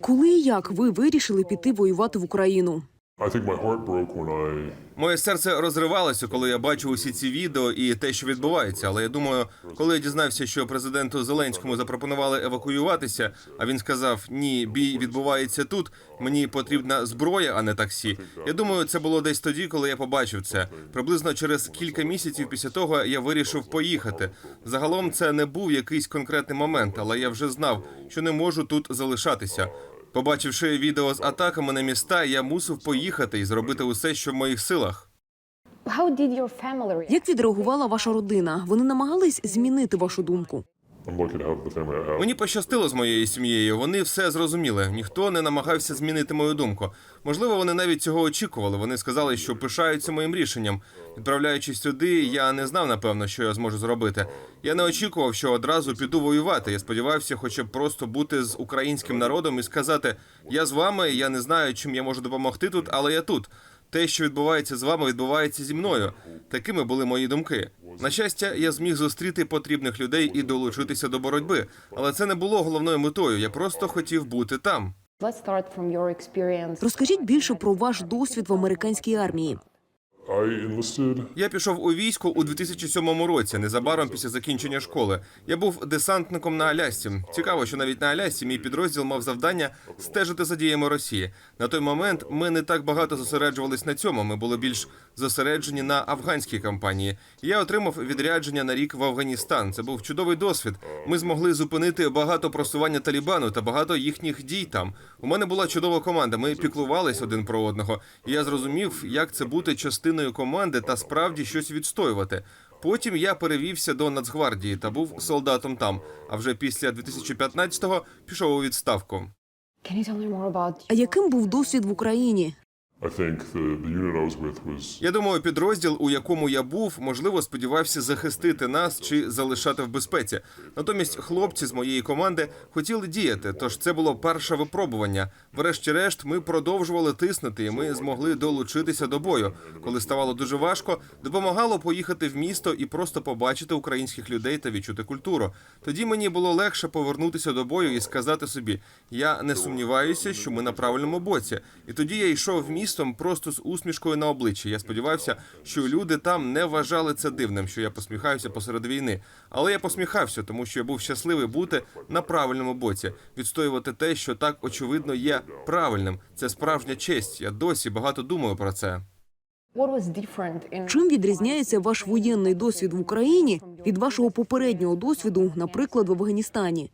Коли і як ви вирішили піти воювати в Україну? Моє серце розривалося, коли я бачив усі ці відео і те, що відбувається. Але я думаю, коли я дізнався, що президенту Зеленському запропонували евакуюватися, а він сказав: Ні, бій відбувається тут. Мені потрібна зброя, а не таксі. Я думаю, це було десь тоді, коли я побачив це. Приблизно через кілька місяців після того я вирішив поїхати. Загалом це не був якийсь конкретний момент, але я вже знав, що не можу тут залишатися. Побачивши відео з атаками на міста, я мусив поїхати і зробити усе, що в моїх силах. Як відреагувала ваша родина? Вони намагались змінити вашу думку? I have. Мені пощастило з моєю сім'єю. Вони все зрозуміли. Ніхто не намагався змінити мою думку. Можливо, вони навіть цього очікували. Вони сказали, що пишаються моїм рішенням. Відправляючись сюди, я не знав напевно, що я зможу зробити. Я не очікував, що одразу піду воювати. Я сподівався, хоча б просто бути з українським народом і сказати: я з вами, я не знаю, чим я можу допомогти тут, але я тут. Те, що відбувається з вами, відбувається зі мною. Такими були мої думки. На щастя, я зміг зустріти потрібних людей і долучитися до боротьби. Але це не було головною метою. Я просто хотів бути там. Розкажіть більше про ваш досвід в американській армії. Я пішов у військо у 2007 році, незабаром після закінчення школи. Я був десантником на Алясці. Цікаво, що навіть на Алясці мій підрозділ мав завдання стежити за діями Росії. На той момент ми не так багато зосереджувались на цьому. Ми були більш зосереджені на афганській кампанії. Я отримав відрядження на рік в Афганістан. Це був чудовий досвід. Ми змогли зупинити багато просування Талібану та багато їхніх дій там. У мене була чудова команда. Ми піклувались один про одного. І я зрозумів, як це бути частиною команди та справді щось відстоювати. Потім я перевівся до Нацгвардії та був солдатом там. А вже після 2015-го пішов у відставку. А яким був досвід в Україні? Я думаю, підрозділ, у якому я був, можливо, сподівався захистити нас чи залишати в безпеці. Натомість хлопці з моєї команди хотіли діяти, тож це було перше випробування. Врешті-решт, ми продовжували тиснути, і ми змогли долучитися до бою. Коли ставало дуже важко, допомагало поїхати в місто і просто побачити українських людей та відчути культуру. Тоді мені було легше повернутися до бою і сказати собі: я не сумніваюся, що ми на правильному боці. І тоді я йшов містом просто з усмішкою на обличчі. Я сподівався, що люди там не вважали це дивним, що я посміхаюся посеред війни. Але я посміхався, тому що я був щасливий бути на правильному боці, відстоювати те, що так очевидно є правильним. Це справжня честь. Я досі багато думаю про це. Чим відрізняється ваш воєнний досвід в Україні від вашого попереднього досвіду, наприклад, в Афганістані?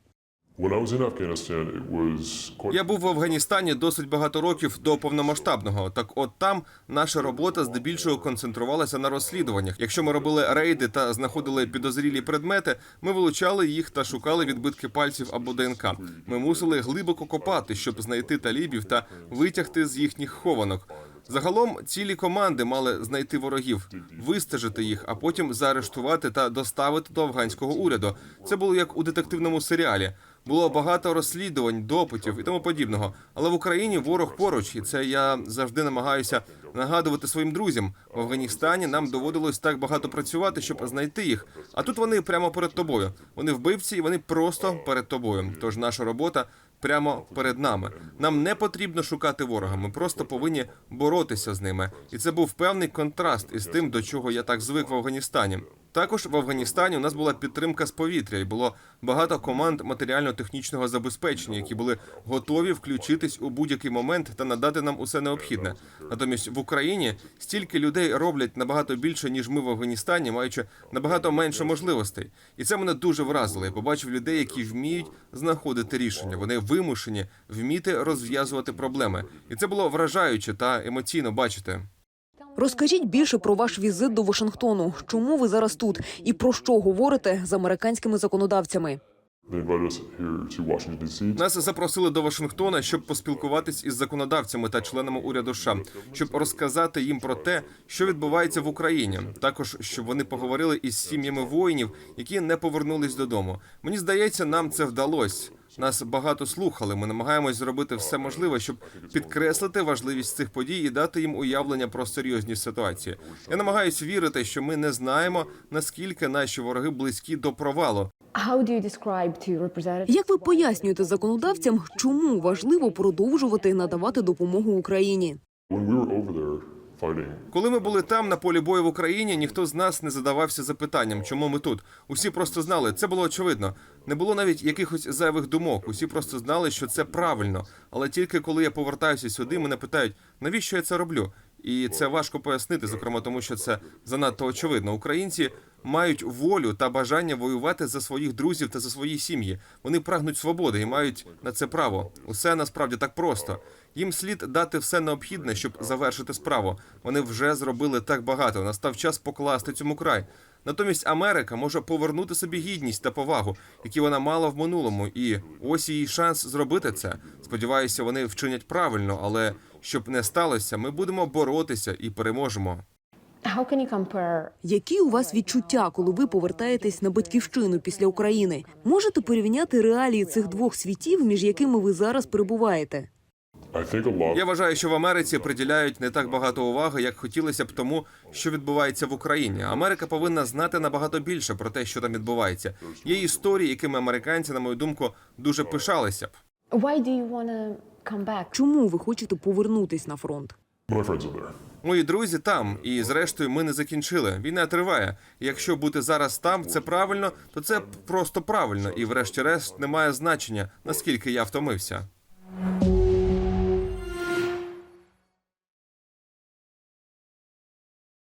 Я був в Афганістані досить багато років до повномасштабного. Так, от там наша робота здебільшого концентрувалася на розслідуваннях. Якщо ми робили рейди та знаходили підозрілі предмети, ми вилучали їх та шукали відбитки пальців або ДНК. Ми мусили глибоко копати, щоб знайти талібів та витягти з їхніх хованок. Загалом цілі команди мали знайти ворогів, вистежити їх, а потім заарештувати та доставити до афганського уряду. Це було як у детективному серіалі. Було багато розслідувань, допитів і тому подібного. Але в Україні ворог поруч, і це я завжди намагаюся нагадувати своїм друзям. В Афганістані нам доводилось так багато працювати, щоб знайти їх. А тут вони прямо перед тобою. Вони вбивці, і вони просто перед тобою. Тож наша робота прямо перед нами. Нам не потрібно шукати ворога. Ми просто повинні боротися з ними. І це був певний контраст із тим, до чого я так звик в Афганістані. Також в Афганістані у нас була підтримка з повітря, і було багато команд матеріально-технічного забезпечення, які були готові включитись у будь-який момент та надати нам усе необхідне. Натомість в Україні стільки людей роблять набагато більше, ніж ми в Афганістані, маючи набагато менше можливостей. І це мене дуже вразило. Я побачив людей, які вміють знаходити рішення. Вони вимушені вміти розв'язувати проблеми, і це було вражаюче та емоційно бачити. Розкажіть більше про ваш візит до Вашингтону. Чому ви зараз тут і про що говорите з американськими законодавцями? Нас запросили до Вашингтона, щоб поспілкуватись із законодавцями та членами уряду США, щоб розказати їм про те, що відбувається в Україні. Також щоб вони поговорили із сім'ями воїнів, які не повернулись додому. Мені здається, нам це вдалося. Нас багато слухали. Ми намагаємось зробити все можливе, щоб підкреслити важливість цих подій і дати їм уявлення про серйозність ситуації. Я намагаюся вірити, що ми не знаємо наскільки наші вороги близькі до провалу. How do you describe to representatives? Як ви пояснюєте законодавцям, чому важливо продовжувати надавати допомогу Україні? When we were over there fighting, Коли ми були там на полі бою в Україні, ніхто з нас не задавався запитанням, чому ми тут. Усі просто знали, це було очевидно. Не було навіть якихось зайвих думок. Усі просто знали, що це правильно. Але тільки коли я повертаюся сюди, мене питають, навіщо я це роблю? І це важко пояснити, зокрема тому, що це занадто очевидно. Українці мають волю та бажання воювати за своїх друзів та за свої сім'ї. Вони прагнуть свободи і мають на це право. Усе насправді так просто. Їм слід дати все необхідне, щоб завершити справу. Вони вже зробили так багато. Настав час покласти цьому край. Натомість Америка може повернути собі гідність та повагу, які вона мала в минулому, і ось її шанс зробити це. Сподіваюся, вони вчинять правильно, але щоб не сталося, ми будемо боротися і переможемо. Які у вас відчуття, коли ви повертаєтесь на батьківщину після України? Можете порівняти реалії цих двох світів, між якими ви зараз перебуваєте? I think. Я вважаю, що в Америці приділяють не так багато уваги, як хотілося б тому, що відбувається в Україні. Америка повинна знати набагато більше про те, що там відбувається. Є історії, якими американці, на мою думку, дуже пишалися б. why do you want to come back? Чому ви хочете повернутись на фронт? Мої друзі там, і зрештою ми не закінчили. Війна триває. Якщо бути зараз там, це правильно, то це просто правильно. І врешті-решт немає значення, наскільки я втомився.